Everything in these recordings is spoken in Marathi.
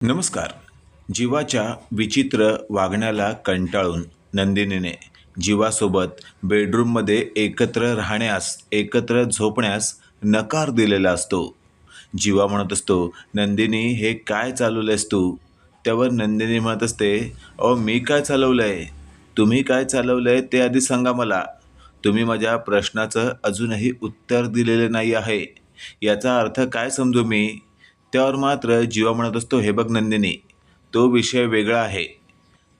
नमस्कार. जीवाच्या विचित्र वागण्याला कंटाळून नंदिनीने जीवासोबत बेडरूममध्ये एकत्र राहण्यास एकत्र झोपण्यास नकार दिलेला असतो. जीवा म्हणत असतो नंदिनी हे काय चालवलंयस तू? त्यावर नंदिनी म्हणत असते अहो मी काय चालवलं आहे तुम्ही काय चालवलं आहे ते आधी सांगा मला. तुम्ही माझ्या प्रश्नाचं अजूनही उत्तर दिलेलं नाही आहे. याचा अर्थ काय समजू मी? त्यावर मात्र जीवा म्हणत असतो हे बघ नंदिनी तो विषय वेगळा आहे.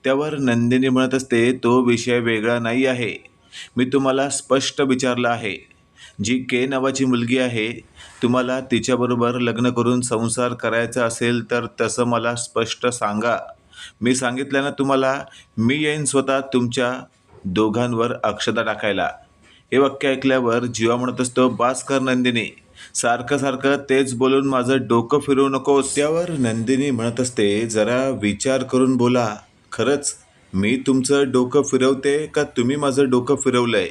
त्यावर नंदिनी म्हणत असते तो विषय वेगळा नाही आहे. मी तुम्हाला स्पष्ट विचारलं आहे. जी के नावाची मुलगी आहे तुम्हाला तिच्याबरोबर लग्न करून संसार करायचा असेल तर तसं मला स्पष्ट सांगा. मी सांगितलं ना तुम्हाला मी येईन स्वतः तुमच्या दोघांवर अक्षता टाकायला. हे वाक्य ऐकल्यावर जीवा म्हणत असतो बास कर नंदिनी सारखं सारखं तेच बोलून माझं डोकं फिरवू नको. त्यावर नंदिनी म्हणत असते जरा विचार करून बोला. खरंच मी तुमचं डोकं फिरवते का तुम्ही माझं डोकं फिरवलंय?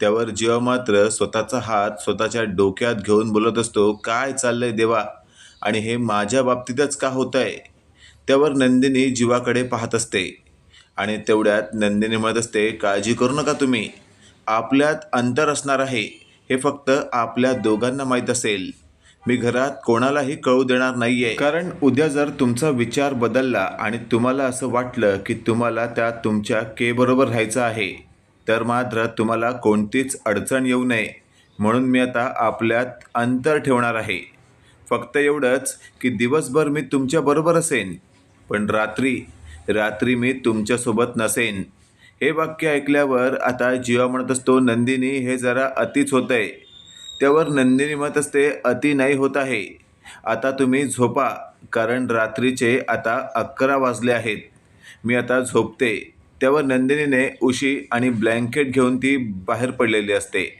त्यावर जीवा मात्र स्वतःचा हात स्वतःच्या डोक्यात घेऊन बोलत असतो काय चाललंय देवा? आणि हे माझ्या बाबतीतच का होत आहे त्यावर नंदिनी जीवाकडे पाहत असते. आणि तेवढ्यात नंदिनी म्हणत असते काळजी करू नका तुम्ही. आपल्यात अंतर असणार आहे. हे फक्त आपल्या दोघांना माहीत असेल. मी घरात कोणालाही कळू देणार नाहीये. कारण उद्या जर तुमचा विचार बदलला आणि तुम्हाला असं वाटलं की तुम्हाला त्या तुमच्या के बरोबर राहायचं आहे तर मात्र तुम्हाला कोणतीच अडचण येऊ नये. म्हणून मी आता आपल्यात अंतर ठेवणार आहे. फक्त एवढंच की दिवसभर मी तुमच्याबरोबर असेन पण रात्री रात्री मी तुमच्यासोबत नसेन. हे वाक्य ऐकल्यावर आता जीवा म्हणत असतो नंदिनी हे जरा अतिच होत आहे त्यावर नंदिनी म्हणत असते अति नाही होत आहे. आता तुम्ही झोपा कारण रात्रीचे आता अकरा वाजले आहेत. मी आता झोपते. त्यावर नंदिनीने उशी आणि ब्लँकेट घेऊन ती बाहेर पडलेली असते.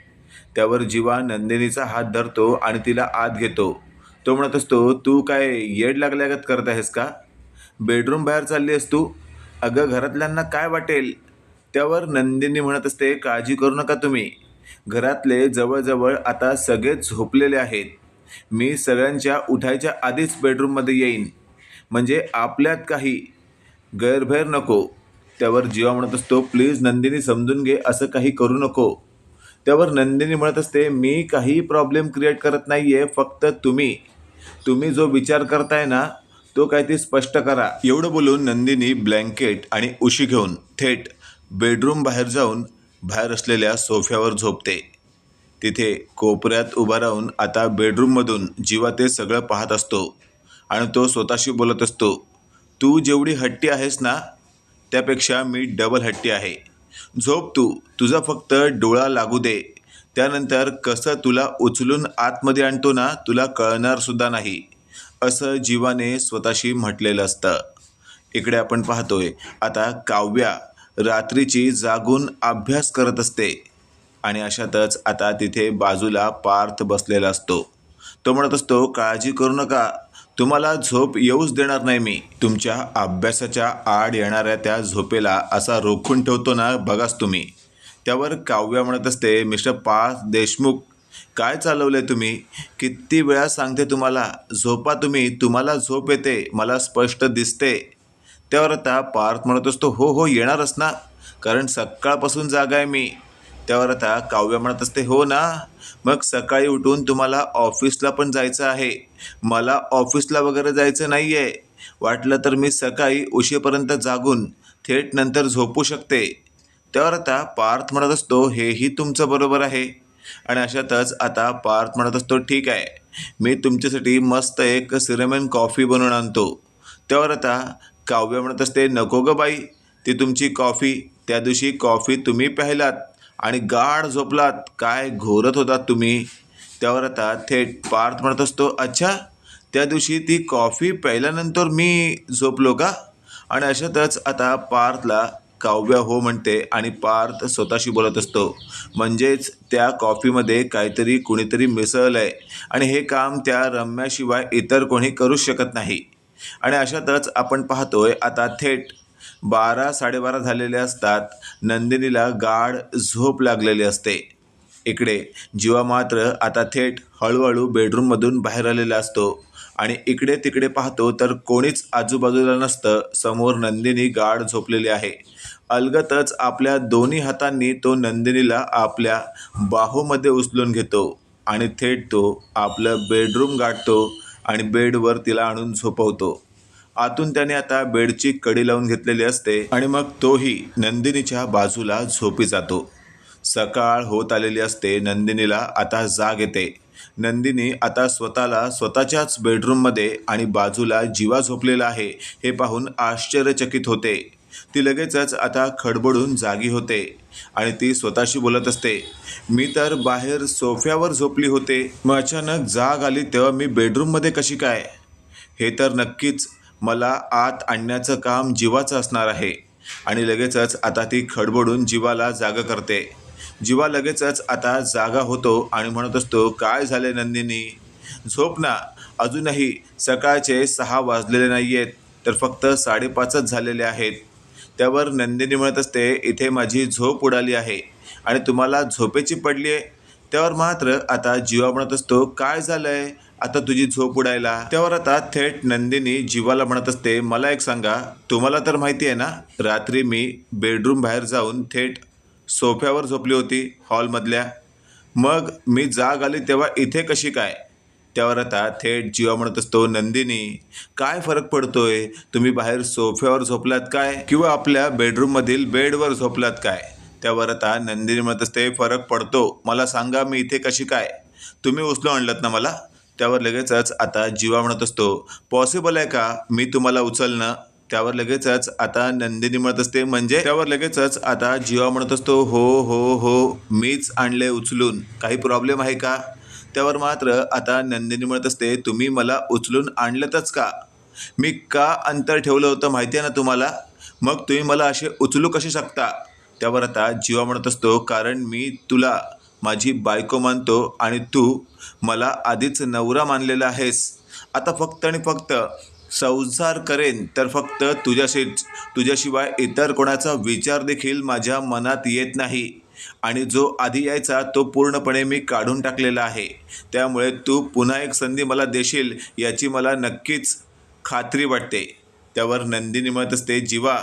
त्यावर जीवा नंदिनीचा हात धरतो आणि तिला आत घेतो. तो म्हणत असतो तू काय येड लागल्यागत करत आहेस का? बेडरूम बाहेर चालली आहेस तू? अगं घरातल्यांना काय वाटेल? त्यावर नंदिनी म्हणत असते काळजी करू नका तुम्ही. घरातले जवळजवळ आता सगळेच झोपलेले आहेत. मी सगळ्यांच्या उठायच्या आधीच बेडरूममध्ये येईन. म्हणजे आपल्यात काही गैरभैर नको. त्यावर जीवा म्हणत असतो प्लीज नंदिनी समजून घे असं काही करू नको. त्यावर नंदिनी म्हणत असते मी काही प्रॉब्लेम क्रिएट करत नाही आहे फक्त तुम्ही. तुम्ही जो विचार करताय ना तो काय ते स्पष्ट करा. एवढं बोलून नंदिनी ब्लँकेट आणि उशी घेऊन थेट बेडरूम बाहेर जाऊन बाहेर असलेल्या सोफ्यावर झोपते. तिथे कोपऱ्यात उभा राहून आता बेडरूममधून जीवा ते सगळं पाहत असतो आणि तो स्वतःशी बोलत असतो तू जेवढी हट्टी आहेस ना त्यापेक्षा मी डबल हट्टी आहे. झोप तू तुझा फक्त डोळा लागू दे. त्यानंतर कसं तुला उचलून आतमध्ये आणतो ना तुला कळणारसुद्धा नाही. असं जीवाने स्वतःशी म्हटलेलं असतं. इकडे आपण पाहतोय आता काव्या रात्रीची जागून अभ्यास करत असते. आणि अशातच आता तिथे बाजूला पार्थ बसलेला असतो. तो म्हणत असतो काळजी करू नका. तुम्हाला झोप येऊच देणार नाही मी. तुमच्या अभ्यासाच्या आड येणाऱ्या त्या झोपेला असा रोखून ठेवतो ना बघाच तुम्ही. त्यावर काव्या म्हणत असते मिस्टर पार्थ देशमुख काय चालवलंय तुम्ही? किती वेळा सांगते तुम्हाला झोपा तुम्ही तुम्हाला झोप येते मला स्पष्ट दिसते. त्यावर आता पार्थ म्हणत असतो हो हो येणारच ना. कारण सकाळपासून जागा आहे मी. त्यावर आता काव्य म्हणत असते हो ना. मग सकाळी उठून तुम्हाला ऑफिसला पण जायचं आहे. मला ऑफिसला वगैरे जायचं नाही आहे वाटलं तर मी सकाळी उशीपर्यंत जागून थेट नंतर झोपू शकते. त्यावर आता पार्थ म्हणत असतो हेही तुमचं बरोबर आहे. आणि अशातच आता पार्थ म्हणत असतो ठीक आहे. मी तुमच्यासाठी मस्त एक सिरेमन कॉफी बनवून आणतो. त्यावर आता काव्य म्हणत असते नको ग बाई ती तुमची कॉफी. त्या दिवशी कॉफी तुम्ही प्यायलात आणि गाढ झोपलात. काय घोरत होतात तुम्ही? त्यावर आता थेट पार्थ म्हणत असतो अच्छा त्या दिवशी ती कॉफी प्यायल्यानंतर मी झोपलो का? आणि अशातच आता पार्थला काव्य हो म्हणते आणि पार्थ स्वतःशी बोलत असतो म्हणजेच त्या कॉफीमध्ये काहीतरी कुणीतरी मिसळलं आहे आणि हे काम त्या रम्याशिवाय इतर कोणी करूच शकत नाही. आणि अशातच आपण पाहतोय आता थेट बारा साडेबारा झालेले असतात. नंदिनीला गाढ झोप लागलेली असते. इकडे जीवा मात्र आता थेट हळूहळू बेडरूममधून बाहेर आलेला असतो. आणि इकडे तिकडे पाहतो तर कोणीच आजूबाजूला नसतं. समोर नंदिनी गाढ झोपलेली आहे. अलगतच आपल्या दोन्ही हातांनी तो नंदिनीला आपल्या बाहूमध्ये उचलून घेतो आणि थेट तो आपलं बेडरूम गाठतो. आणि बेडवर तिला आणून झोपवतो. आतून त्याने आता बेडची कडी लावून घेतलेली असते आणि मग तोही नंदिनीच्या बाजूला झोपी जातो. सकाळ होत आलेली असते नंदिनीला आता जाग येते. नंदिनी आता स्वतःला स्वतःच्याच बेडरूममध्ये आणि बाजूला जीवा झोपलेला आहे हे पाहून आश्चर्यचकित होते. ती लगेचच आता खडबडून जागी होते आणि ती स्वतःशी बोलत असते. मी तर बाहेर सोफ्यावर झोपली होते. मग अचानक जाग आली तेव्हा मी बेडरूममध्ये कशी काय? हे तर नक्कीच मला आत आणण्याचं काम जीवाचं असणार आहे. आणि लगेचच आता ती खडबडून जीवाला जाग करते. जीवा लगेचच आता जागा होतो आणि म्हणत असतो काय झाले नंदिनी? झोप ना. अजूनही सकाळचे सहा वाजलेले नाही आहेत तर फक्त साडेपाचच झालेले आहेत. त्यावर नंदिनी म्हणत असते इथे माझी झोप उडाली आहे आणि तुम्हाला झोपेची पडली आहे. त्यावर मात्र आता जीवा म्हणत असतो काय झालंय? आता तुझी झोप उडायला. त्यावर आता थेट नंदिनी जीवाला म्हणत असते मला एक सांगा तुम्हाला तर माहिती आहे ना रात्री मी बेडरूम बाहेर जाऊन थेट सोफ्यावर झोपली होती हॉलमधल्या. मग मी जाग आली तेव्हा इथे कशी काय? त्यावर आता थेट जीवा म्हणत असतो नंदिनी काय फरक पडतोय? तुम्ही बाहेर सोफ्यावर झोपलात काय? किंवा आपल्या बेडरूममधील बेडवर झोपलात काय? त्यावर आता नंदिनी म्हणत असते फरक पडतो. मला सांगा मी इथे कशी काय? तुम्ही उचलून आणलात ना मला? त्यावर लगेचच आता जीवा म्हणत असतो पॉसिबल आहे का मी तुम्हाला उचलणं? त्यावर लगेचच आता नंदिनी म्हणत असते म्हणजे? त्यावर लगेचच आता जीवा म्हणत असतो हो हो हो मीच आणले उचलून. काही प्रॉब्लेम आहे का? त्यावर मात्र आता नंदिनी म्हणत असते तुम्ही मला उचलून आणलंतच का? मी का अंतर ठेवलं होतं माहिती आहे ना तुम्हाला? मग तुम्ही मला असे उचलू कसे शकता? त्यावर आता जीवा म्हणत असतो कारण मी तुला माझी बायको मानतो आणि तू मला आधीच नवरा मानलेला आहेस. आता फक्त आणि फक्त संसार करेन तर फक्त तुझ्याशीच. तुझ्याशिवाय इतर कोणाचा विचार देखील माझ्या मनात येत नाही. आणि जो आधी यायचा तो पूर्णपणे मी काढून टाकलेला आहे. त्यामुळे तू पुन्हा एक संधी मला देशील याची मला नक्कीच खात्री वाटते. त्यावर नंदिनी म्हणत असते जीवा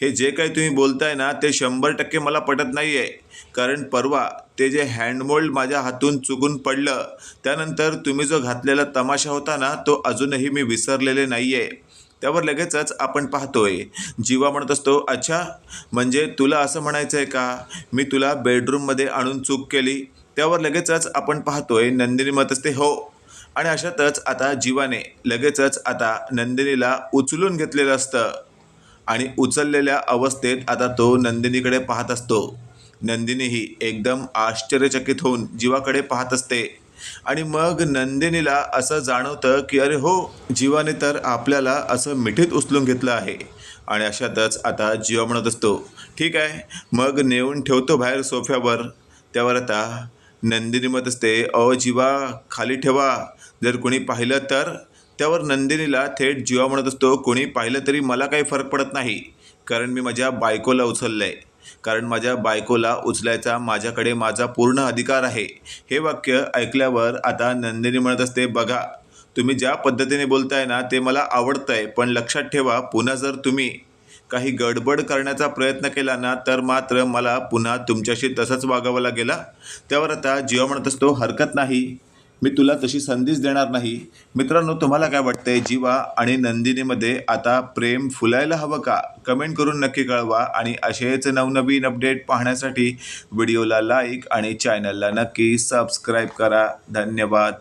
हे जे काही तुम्ही बोलताय ना ते शंभर टक्के मला पटत नाही आहे कारण परवा ते जे हँडमोल्ड माझ्या हातून चुकून पडलं त्यानंतर तुम्ही जो घातलेला तमाशा होता ना तो अजूनही मी विसरलेले नाही आहे त्यावर लगेचच आपण पाहतोय. जीवा म्हणत असतो अच्छा म्हणजे तुला असं म्हणायचं आहे का? मी तुला बेडरूममध्ये आणून चूक केली. त्यावर लगेचच आपण पाहतोय नंदिनी म्हणत असते हो. आणि अशातच आता जीवाने लगेचच आता नंदिनीला उचलून घेतलेलं असतं. आणि उचललेल्या अवस्थेत आता तो नंदिनीकडे पाहत असतो. नंदिनीही एकदम आश्चर्यचकित होऊन जीवाकडे पाहत असते. आणि मग नंदिनीला असं जाणवतं की अरे हो जीवाने तर आपल्याला असं मिठीत उचलून घेतलं आहे. आणि अशातच आता जीवा म्हणत असतो ठीक आहे मग नेऊन ठेवतो बाहेर सोफ्यावर. त्यावर आता नंदिनी म्हणत असते अ जीवा खाली ठेवा. जर कोणी पाहिलं तर. त्यावर नंदिनीला थेट जीवा म्हणत असतो कोणी पाहिलं तरी मला काही फरक पडत नाही कारण मी माझ्या बायकोला उचललं आहे कारण माझ्या बायकोला उचलायचा माझ्याकडे माझा पूर्ण अधिकार आहे. हे वाक्य ऐकल्यावर आता नंदिनी म्हणत असते बघा तुम्ही ज्या पद्धतीने बोलताय ना ते मला आवडतं आहे पण लक्षात ठेवा पुन्हा जर तुम्ही काही गडबड करण्याचा प्रयत्न केला ना तर मात्र मला पुन्हा तुमच्याशी तसंच वागावं लागेल त्यावर आता जीवा म्हणत असतो हरकत नाही. मी तुला तशी संधीच देणार नाही. मित्रांनो तुम्हाला काय वाटतंय? जीवा आणि नंदिनीमध्ये आता प्रेम फुलायला हवं का? कमेंट करून नक्की कळवा आणि असेच नवनवीन अपडेट पाहण्यासाठी व्हिडिओला लाईक आणि चॅनलला नक्की सबस्क्राईब करा. धन्यवाद.